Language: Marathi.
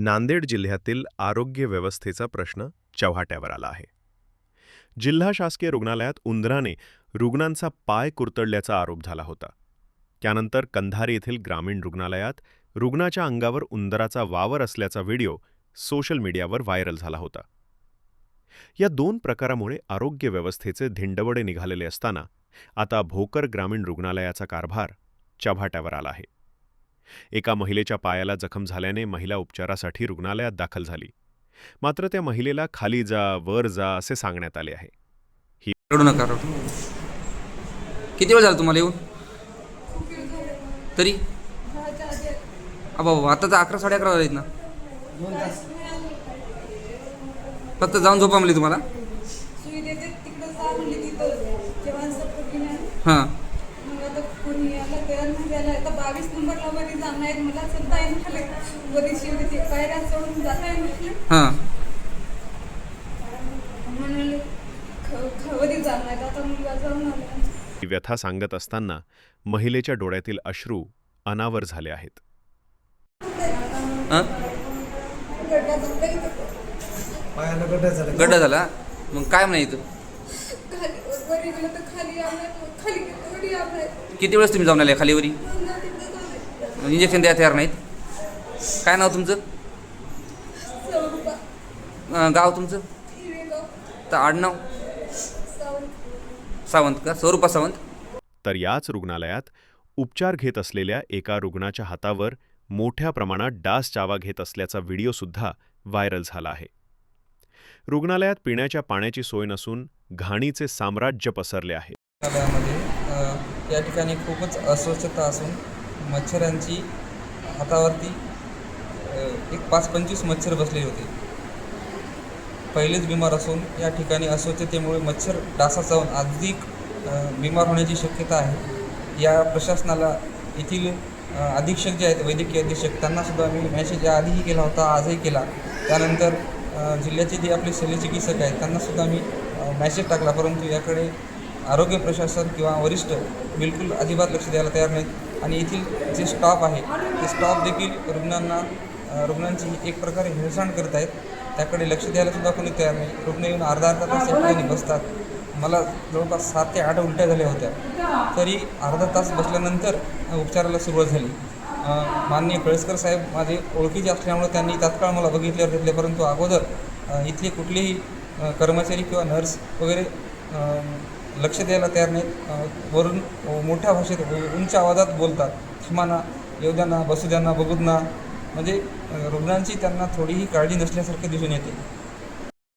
नांदेड जिल्ह्यातील आरोग्य व्यवस्थेचा प्रश्न चव्हाट्यावर आला आहे. जिल्हा शासकीय रुग्णालयात उंदराने रुग्णांचा पाय कुरतडल्याचा आरोप झाला होता. त्यानंतर कंधार येथील ग्रामीण रुग्णालयात रुग्णाच्या अंगावर उंदराचा वावर असल्याचा व्हिडिओ सोशल मीडियावर व्हायरल झाला होता. या दोन प्रकारामुळे आरोग्य व्यवस्थेचे धिंडवडे निघालेले असताना आता भोकर ग्रामीण रुग्णालयाचा कारभार चव्हाट्यावर आला आहे. एका महिलेच्या पायाला जखम झाल्याने महिला उपचारासाठी रुग्णालयात दाखल झाली. मात्र त्या महिलेला खाली जा वर जा असे सांगण्यात आले आहे. रडू नका रडू किती वेळ झाला तुम्हाला येऊन? तरी? अबा बाबा आता तर अकरा साडे अकरा वाजलेत ना. फक्त जाऊन झोपा म्हणली तुम्हाला. सुई देते तिकडं जा म्हणली तिथं. जेवण सपोर्टी नाही हां. मग आता कोणी यायला तयार नाही झालं आता बावीस नंबरला वरी जाणार आहेत मला चलता येईल म्हटलं वरी शिवली ते पायऱ्या चढून जाता येईल म्हटलं. हां. म्हणाले ख- ख- वरी जाणार आहेत आता मुलगा जाऊन आला. ही व्यथा सांगत असताना महिलेच्या डोळ्यातील अश्रू अनावर झाले आहेत. हां? गड्डा पायाला झाला. गड्डा झाला? मग काय म्हणा इथं? खाली वरी गेलं तर खाली आलाय किती वेळेस तुम्ही जाऊन आले खालीवरी? इंजेक्शन द्यायला तयार नाहीत? काय नाव तुमचं? गाव तुमचं? तर आडनाव? सावंत. सावंत का? स्वरूपा सावंत? तर याच रुग्णालयात उपचार घेत असलेल्या एका रुग्णाच्या हातावर मोठ्या प्रमाणात डास चावा घेत असल्याचा व्हिडिओसुद्धा व्हायरल झाला आहे. रुग्णालयात पिण्याच्या पाण्याची सोय नसून घाणीचे साम्राज्य पसरले आहे. रुग्णालयामध्ये या ठिकाणी खूपच अस्वच्छता असून मच्छरांची हातावरती एक पाच पंचवीस मच्छर बसले होते. पहिलेच बिमार असून या ठिकाणी अस्वच्छतेमुळे मच्छर डासा जाऊन अधिक बिमार होण्याची शक्यता आहे. या प्रशासनाला येथील अधीक्षक जे आहेत वैद्यकीय अधीक्षक त्यांनासुद्धा मी मॅसेज या आधीही केला होता आजही केला. त्यानंतर जिल्ह्याचे जे आपले शल्यचिकित्सक आहेत त्यांनासुद्धा मी मॅसेज टाकला परंतु याकडे आरोग्य प्रशासन किंवा वरिष्ठ बिलकुल अजिबात लक्ष द्यायला तयार नाहीत. आणि येथील जे स्टॉफ आहे ते स्टॉफ देखील रुग्णांना रुग्णांची एक प्रकारे हेळसांड करत आहेत. त्याकडे लक्ष द्यायला सुद्धा कोणी तयार नाही. रुग्ण येऊन अर्धा अर्धा तास या ठिकाणी बसतात. मला जवळपास सात ते आठ उलट्या झाल्या होत्या. तरी अर्धा तास बसल्यानंतर उपचाराला सुरुवात झाली. माननीय कळसकर साहेब माझे ओळखीचे असल्यामुळे त्यांनी तात्काळ मला बघितल्यावर घेतले. परंतु अगोदर इथले कुठलेही कर्मचारी किंवा नर्स वगैरे लक्ष द्यायला तयार नाहीत. वरून मोठ्या भाषेत उंच आवाजात बोलतात. क्षमाना येऊ द्या ना बसू द्या ना ना. म्हणजे रुग्णांची त्यांना थोडीही काळजी नसल्यासारखे दिसून येते.